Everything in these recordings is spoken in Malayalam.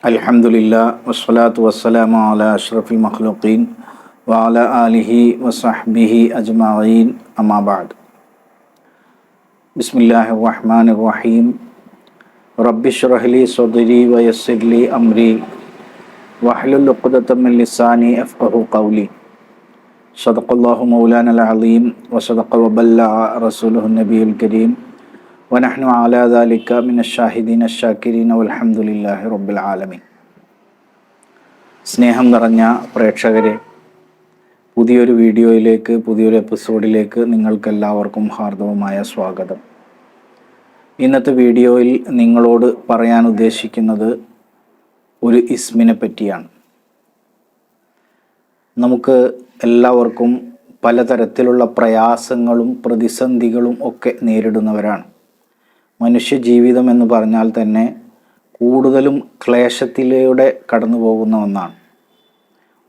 الحمد لله والصلاة والسلام على أشرف المخلوقين وعلى آله وصحبه أجمعين. أما بعد بسم الله الرحمن الرحيم. رب اشرح لي صدري ويسر لي أمري. واحلل عقدة من لساني أفقه قولي. صدق الله مولانا العظيم وصدق وبلغ رسوله النبي الكريم. ونحن على ذلك من الشاهدين الشاكرين والحمد لله റബ്ബിൽ العالمين. സ്നേഹം നിറഞ്ഞ പ്രേക്ഷകരെ പുതിയൊരു വീഡിയോയിലേക്ക് പുതിയൊരു എപ്പിസോഡിലേക്ക് നിങ്ങൾക്കെല്ലാവർക്കും ഹാർദവമായ സ്വാഗതം. ഇന്നത്തെ വീഡിയോയിൽ നിങ്ങളോട് പറയാൻ ഉദ്ദേശിക്കുന്നത് ഒരു ഇസ്മിനെ പറ്റിയാണ്. നമുക്ക് എല്ലാവർക്കും പലതരത്തിലുള്ള പ്രയാസങ്ങളും പ്രതിസന്ധികളും ഒക്കെ നേരിടുന്നവരാണ്. മനുഷ്യ ജീവിതം എന്ന് പറഞ്ഞാൽ തന്നെ കൂടുതലും ക്ലേശത്തിലൂടെ കടന്നു പോകുന്ന ഒന്നാണ്.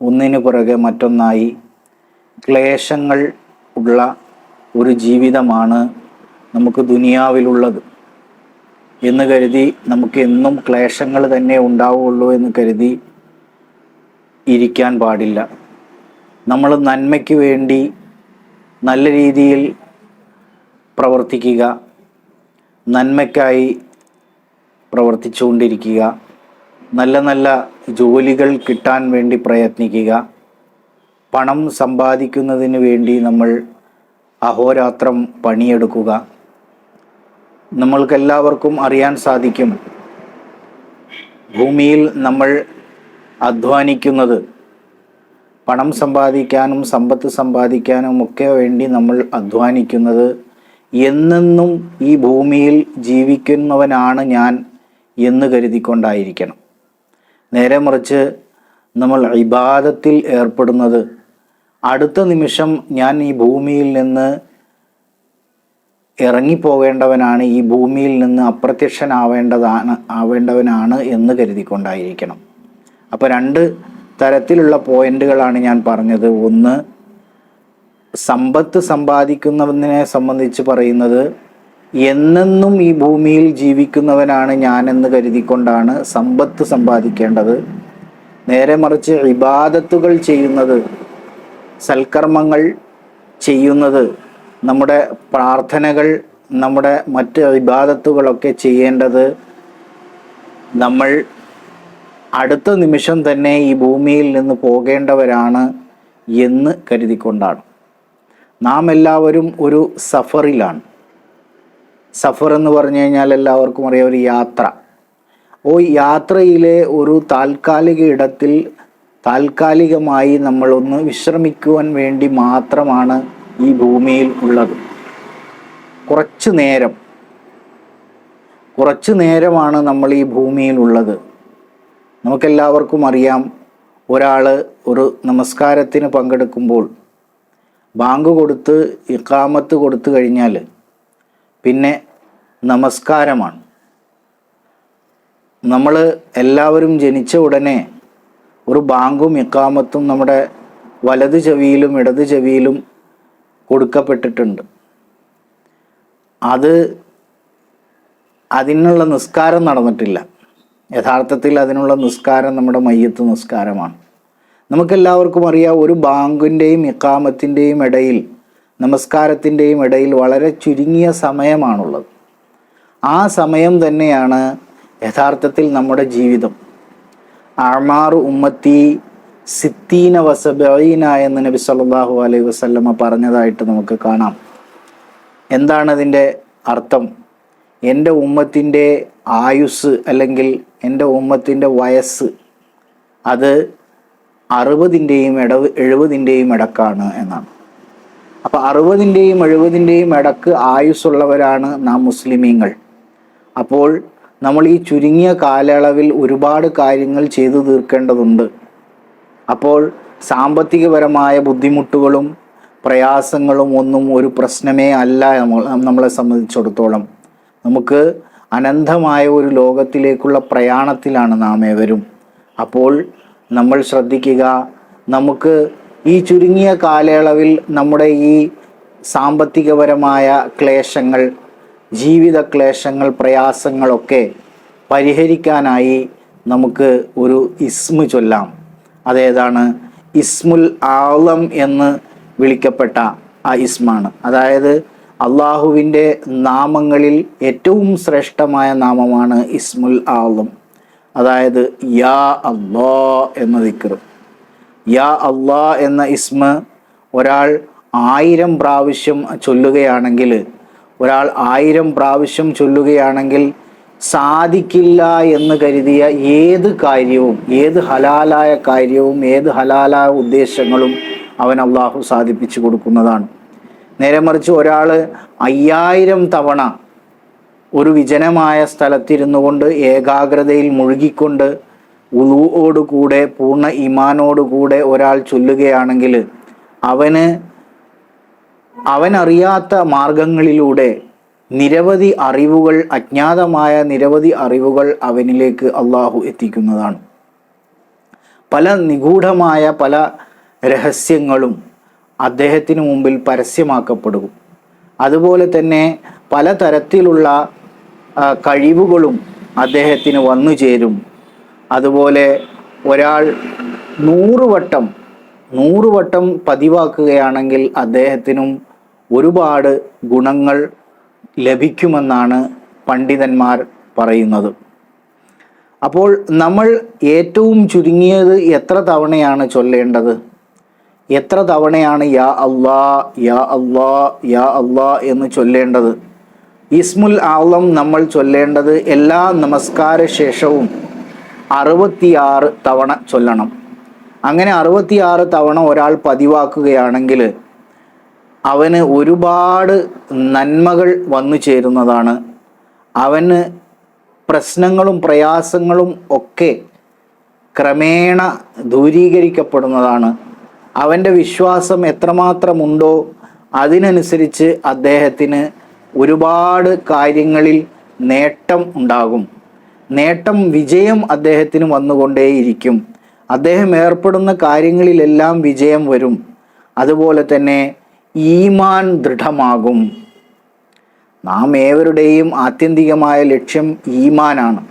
ഒന്നിനു പുറകെ മറ്റൊന്നായി ക്ലേശങ്ങൾ ഉള്ള ഒരു ജീവിതമാണ് നമുക്ക് ദുനിയാവിലുള്ളത്. എന്ന് കരുതി നമുക്ക് എന്നും ക്ലേശങ്ങൾ തന്നെ ഉണ്ടാവുകയുള്ളൂ എന്ന് കരുതി ഇരിക്കാൻ പാടില്ല. നമ്മൾ നന്മയ്ക്ക് വേണ്ടി നല്ല രീതിയിൽ പ്രവർത്തിക്കുക നന്മയ്ക്കായി പ്രവർത്തിച്ചുകൊണ്ടിരിക്കുക. നല്ല നല്ല ജോലികൾ കിട്ടാൻ വേണ്ടി പ്രയത്നിക്കുക. പണം സമ്പാദിക്കുന്നതിന് വേണ്ടി നമ്മൾ അഹോരാത്രം പണിയെടുക്കുക. നമ്മൾക്കെല്ലാവർക്കും അറിയാൻ സാധിക്കും ഭൂമിയിൽ നമ്മൾ അധ്വാനിക്കുന്നത്. പണം സമ്പാദിക്കാനും സമ്പത്ത് സമ്പാദിക്കാനും ഒക്കെ വേണ്ടി നമ്മൾ അധ്വാനിക്കുന്നത് എന്നെന്നും ഈ ഭൂമിയിൽ ജീവിക്കുന്നവനാണ് ഞാൻ എന്ന് കരുതിക്കൊണ്ടായിരിക്കണം. നേരെ മറിച്ച് നമ്മൾ ഇബാദത്തിൽ ഏർപ്പെടുന്നത് അടുത്ത നിമിഷം ഞാൻ ഈ ഭൂമിയിൽ നിന്ന് ഇറങ്ങിപ്പോകേണ്ടവനാണ് ഈ ഭൂമിയിൽ നിന്ന് അപ്രത്യക്ഷനാവേണ്ടതാണ് ആവേണ്ടവനാണ് എന്ന് കരുതിക്കൊണ്ടായിരിക്കണം. അപ്പോൾ രണ്ട് തരത്തിലുള്ള പോയിന്റുകളാണ് ഞാൻ പറഞ്ഞത്. ഒന്ന് സമ്പത്ത് സമ്പാദിക്കുന്നവനെ സംബന്ധിച്ച് പറയുന്നത് എന്നെന്നും ഈ ഭൂമിയിൽ ജീവിക്കുന്നവനാണ് ഞാനെന്ന് കരുതിക്കൊണ്ടാണ് സമ്പത്ത് സമ്പാദിക്കേണ്ടത്. നേരെ മറിച്ച് ഇബാദത്തുകൾ ചെയ്യുന്നത് സൽക്കർമ്മങ്ങൾ ചെയ്യുന്നത് നമ്മുടെ പ്രാർത്ഥനകൾ നമ്മുടെ മറ്റ് ഇബാദത്തുകളൊക്കെ ചെയ്യേണ്ടത് നമ്മൾ അടുത്ത നിമിഷം തന്നെ ഈ ഭൂമിയിൽ നിന്ന് പോകേണ്ടവരാണ് എന്ന് കരുതിക്കൊണ്ടാണ്. നാം എല്ലാവരും ഒരു സഫറിലാണ്. സഫർ എന്ന് പറഞ്ഞു കഴിഞ്ഞാൽ എല്ലാവർക്കും അറിയാം ഒരു യാത്ര. ഓ യാത്രയിലെ ഒരു താൽക്കാലിക ഇടത്തിൽ താൽക്കാലികമായി നമ്മളൊന്ന് വിശ്രമിക്കുവാൻ വേണ്ടി മാത്രമാണ് ഈ ഭൂമിയിൽ ഉള്ളത്. കുറച്ചു നേരം കുറച്ചു നേരമാണ് നമ്മൾ ഈ ഭൂമിയിൽ ഉള്ളത്. നമുക്കെല്ലാവർക്കും അറിയാം ഒരാൾ ഒരു നമസ്കാരത്തിന് പങ്കെടുക്കുമ്പോൾ ബാങ്ക് കൊടുത്ത് ഇക്കാമത്ത് കൊടുത്തു കഴിഞ്ഞാൽ പിന്നെ നമസ്കാരമാണ്. നമ്മൾ എല്ലാവരും ജനിച്ച ഉടനെ ഒരു ബാങ്കും ഇക്കാമത്തും നമ്മുടെ വലത് ചെവിയിലും ഇടത് ചെവിയിലും കൊടുക്കപ്പെട്ടിട്ടുണ്ട്. അത് അതിനുള്ള നിസ്കാരം നടന്നിട്ടില്ല. യഥാർത്ഥത്തിൽ അതിനുള്ള നിസ്കാരം നമ്മുടെ മയ്യത്ത് നിസ്കാരമാണ്. നമുക്കെല്ലാവർക്കും അറിയാം ഒരു ബാങ്കിന്റെയും ഇക്കാമത്തിന്റെയും ഇടയിൽ നമസ്കാരത്തിന്റെയും ഇടയിൽ വളരെ ചുരുങ്ങിയ സമയമാണുള്ളത്. ആ സമയം തന്നെയാണ് യഥാർത്ഥത്തിൽ നമ്മുടെ ജീവിതം. ആമാറു ഉമ്മത്തി സിത്തീന വസബീന എന്ന് നബി സല്ലാഹു അലൈഹി വസല്ലമ പറഞ്ഞതായിട്ട് നമുക്ക് കാണാം. എന്താണതിന്റെ അർത്ഥം? എന്റെ ഉമ്മത്തിന്റെ ആയുസ് അല്ലെങ്കിൽ എന്റെ ഉമ്മത്തിന്റെ വയസ്സ് അത് അറുപതിന്റെയും ഇടവ് എഴുപതിന്റെയും ഇടക്കാണ് എന്നാണ്. അപ്പോൾ അറുപതിന്റെയും എഴുപതിന്റെയും ഇടയ്ക്ക് ആയുസ്സുള്ളവരാണ് നാം മുസ്ലിമീങ്ങൾ. അപ്പോൾ നമ്മൾ ഈ ചുരുങ്ങിയ കാലയളവിൽ ഒരുപാട് കാര്യങ്ങൾ ചെയ്തു തീർക്കേണ്ടതുണ്ട്. അപ്പോൾ സാമ്പത്തികപരമായ ബുദ്ധിമുട്ടുകളും പ്രയാസങ്ങളും ഒന്നും ഒരു പ്രശ്നമേ അല്ല നമ്മൾ നമ്മളെ സംബന്ധിച്ചിടത്തോളം. നമുക്ക് അനന്തമായ ഒരു ലോകത്തിലേക്കുള്ള പ്രയാണത്തിലാണ് നാം ഏവരും. അപ്പോൾ നമ്മൾ ശ്രദ്ധിക്കുക. നമുക്ക് ഈ ചുരുങ്ങിയ കാലയളവിൽ നമ്മുടെ ഈ സാമ്പത്തികപരമായ ക്ലേശങ്ങൾ ജീവിത ക്ലേശങ്ങൾ പ്രയാസങ്ങളൊക്കെ പരിഹരിക്കാനായി നമുക്ക് ഒരു ഇസ്മു ചൊല്ലാം. അതേതാണ്? ഇസ്മുൽ ആളം എന്ന് വിളിക്കപ്പെട്ട ആ ഇസ്മാണ്. അതായത് അള്ളാഹുവിന്റെ നാമങ്ങളിൽ ഏറ്റവും ശ്രേഷ്ഠമായ നാമമാണ് ഇസ്മുൽ ആളം അതായത് യാ അള്ളാ എന്ന ദിക്കർ യാ അള്ളാ എന്ന ഇസ്മ ഒരാൾ ആയിരം പ്രാവശ്യം ചൊല്ലുകയാണെങ്കിൽ ഒരാൾ ആയിരം പ്രാവശ്യം ചൊല്ലുകയാണെങ്കിൽ സാധിക്കില്ല എന്ന് കരുതിയ ഏത് കാര്യവും ഏത് ഹലാലായ കാര്യവും ഏത് ഹലാലായ ഉദ്ദേശങ്ങളും അവൻ അള്ളാഹു സാധിപ്പിച്ചു കൊടുക്കുന്നതാണ്. നേരെ മറിച്ച് ഒരാൾ അയ്യായിരം തവണ ഒരു വിജനമായ സ്ഥലത്തിരുന്നു കൊണ്ട് ഏകാഗ്രതയിൽ മുഴുകിക്കൊണ്ട് ഉളുവോടുകൂടെ പൂർണ ഇമാനോടുകൂടെ ഒരാൾ ചൊല്ലുകയാണെങ്കിൽ അവന് അവനറിയാത്ത മാർഗങ്ങളിലൂടെ നിരവധി അറിവുകൾ അജ്ഞാതമായ നിരവധി അറിവുകൾ അവനിലേക്ക് അള്ളാഹു എത്തിക്കുന്നതാണ്. പല നിഗൂഢമായ പല രഹസ്യങ്ങളും അദ്ദേഹത്തിന് മുമ്പിൽ പരസ്യമാക്കപ്പെടും. അതുപോലെ തന്നെ പലതരത്തിലുള്ള ആ, കഴിവുകളും അദ്ദേഹത്തിന് വന്നു ചേരും. അതുപോലെ ഒരാൾ നൂറുവട്ടം നൂറുവട്ടം നൂറ് വട്ടം പതിവാക്കുകയാണെങ്കിൽ അദ്ദേഹത്തിനും ഒരുപാട് ഗുണങ്ങൾ ലഭിക്കുമെന്നാണ് പണ്ഡിതന്മാർ പറയുന്നത്. അപ്പോൾ നമ്മൾ ഏറ്റവും ചുരുങ്ങിയത് എത്ര തവണയാണ് ചൊല്ലേണ്ടത്? എത്ര തവണയാണ് യാ അള്ളാ യാ അള്ളാ യാ അള്ളാ എന്ന് ചൊല്ലേണ്ടത്? ഇസ്മുൽ ആളം നമ്മൾ ചൊല്ലേണ്ടത് എല്ലാ നമസ്കാര ശേഷവും അറുപത്തിയാറ് തവണ ചൊല്ലണം. അങ്ങനെ അറുപത്തിയാറ് തവണ ഒരാൾ പതിവാക്കുകയാണെങ്കിൽ അവന് ഒരുപാട് നന്മകൾ വന്നു ചേരുന്നതാണ്. അവന് പ്രശ്നങ്ങളും പ്രയാസങ്ങളും ഒക്കെ ക്രമേണ ദൂരീകരിക്കപ്പെടുന്നതാണ്. അവന്റെ വിശ്വാസം എത്രമാത്രമുണ്ടോ അതിനനുസരിച്ച് അദ്ദേഹത്തിന് ഒരുപാട് കാര്യങ്ങളിൽ നേട്ടം ഉണ്ടാകും. നേട്ടം വിജയം അദ്ദേഹത്തിന് വന്നുകൊണ്ടേയിരിക്കും. അദ്ദേഹം ഏർപ്പെടുന്ന കാര്യങ്ങളിലെല്ലാം വിജയം വരും. അതുപോലെ തന്നെ ഈമാൻ ദൃഢമാകും. നാം ഏവരുടെയും ആത്യന്തികമായ ലക്ഷ്യം ഈമാനാണ്.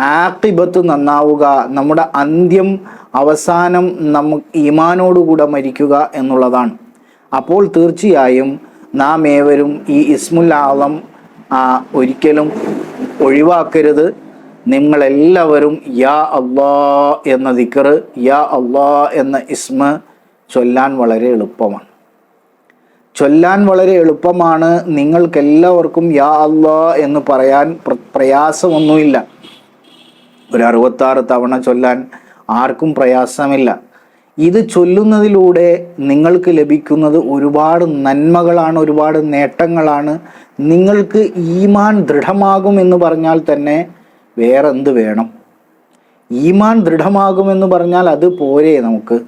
ആക്കിബത്ത് നന്നാവുക നമ്മുടെ അന്ത്യം അവസാനം നമുക്ക് ഈമാനോടുകൂടെ മരിക്കുക എന്നുള്ളതാണ്. അപ്പോൾ തീർച്ചയായും നാം ഏവരും ഈ ഇസ്മുൽ ആളം ഒരിക്കലും ഒഴിവാക്കരുത്. നിങ്ങളെല്ലാവരും യാ അള്ളാ എന്ന ദിക്കർ യാ അള്ളാ എന്ന ഇസ്മ ചൊല്ലാൻ വളരെ എളുപ്പമാണ്. ചൊല്ലാൻ വളരെ എളുപ്പമാണ്. നിങ്ങൾക്കെല്ലാവർക്കും യാ അള്ളാ എന്ന് പറയാൻ പ്ര- പ്രയാസമൊന്നുമില്ല. ഒരു അറുപത്താറ് തവണ ചൊല്ലാൻ ആർക്കും പ്രയാസമില്ല. ഇത് ചൊല്ലുന്നതിലൂടെ നിങ്ങൾക്ക് ലഭിക്കുന്നത് ഒരുപാട് നന്മകളാണ് ഒരുപാട് നേട്ടങ്ങളാണ്. നിങ്ങൾക്ക് ഈമാൻ ദൃഢമാകും എന്ന് പറഞ്ഞാൽ തന്നെ വേറെ എന്ത് വേണം? ഈമാൻ ദൃഢമാകുമെന്ന് പറഞ്ഞാൽ അത് പോരെ നമുക്ക്.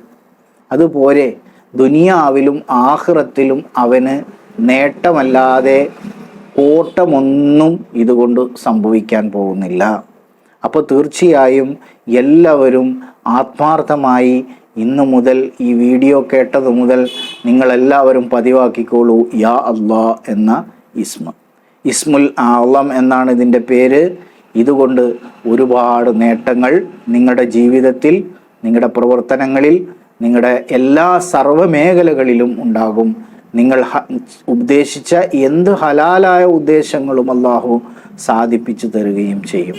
അത് പോരെ. ദുനിയാവിലും ആഹ്റത്തിലും അവന് നേട്ടമല്ലാതെ ഓട്ടമൊന്നും ഇതുകൊണ്ട് സംഭവിക്കാൻ പോകുന്നില്ല. അപ്പോൾ തീർച്ചയായും എല്ലാവരും ആത്മാർത്ഥമായി ഇന്നു മുതൽ ഈ വീഡിയോ കേട്ടത് മുതൽ നിങ്ങളെല്ലാവരും പതിവാക്കിക്കോളൂ യാ അള്ളാ എന്ന ഇസ്മ. ഇസ്മുൽ ആളം എന്നാണ് ഇതിന്റെ പേര്. ഇതുകൊണ്ട് ഒരുപാട് നേട്ടങ്ങൾ നിങ്ങളുടെ ജീവിതത്തിൽ നിങ്ങളുടെ പ്രവർത്തനങ്ങളിൽ നിങ്ങളുടെ എല്ലാ സർവമേഖലകളിലും ഉണ്ടാകും. നിങ്ങൾ ഉദ്ദേശിച്ച എന്ത് ഹലാലായ ഉദ്ദേശങ്ങളും അള്ളാഹു സാധിപ്പിച്ചു തരുകയും ചെയ്യും.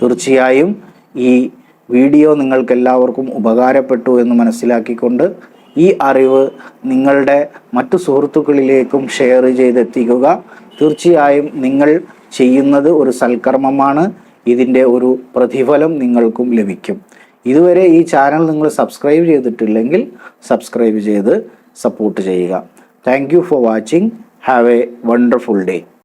തീർച്ചയായും ഈ വീഡിയോ നിങ്ങൾക്ക് എല്ലാവർക്കും ഉപകാരപ്പെട്ടു എന്ന് മനസ്സിലാക്കിക്കൊണ്ട് ഈ അറിവ് നിങ്ങളുടെ മറ്റു സുഹൃത്തുക്കളിലേക്കും ഷെയർ ചെയ്തെത്തിക്കുക. തീർച്ചയായും നിങ്ങൾ ചെയ്യുന്നത് ഒരു സൽക്കർമ്മമാണ്. ഇതിന്റെ ഒരു പ്രതിഫലം നിങ്ങൾക്കും ലഭിക്കും. ഇതുവരെ ഈ ചാനൽ നിങ്ങൾ സബ്സ്ക്രൈബ് ചെയ്തിട്ടില്ലെങ്കിൽ സബ്സ്ക്രൈബ് ചെയ്ത് സപ്പോർട്ട് ചെയ്യുക. Thank for watching. Have a wonderful day.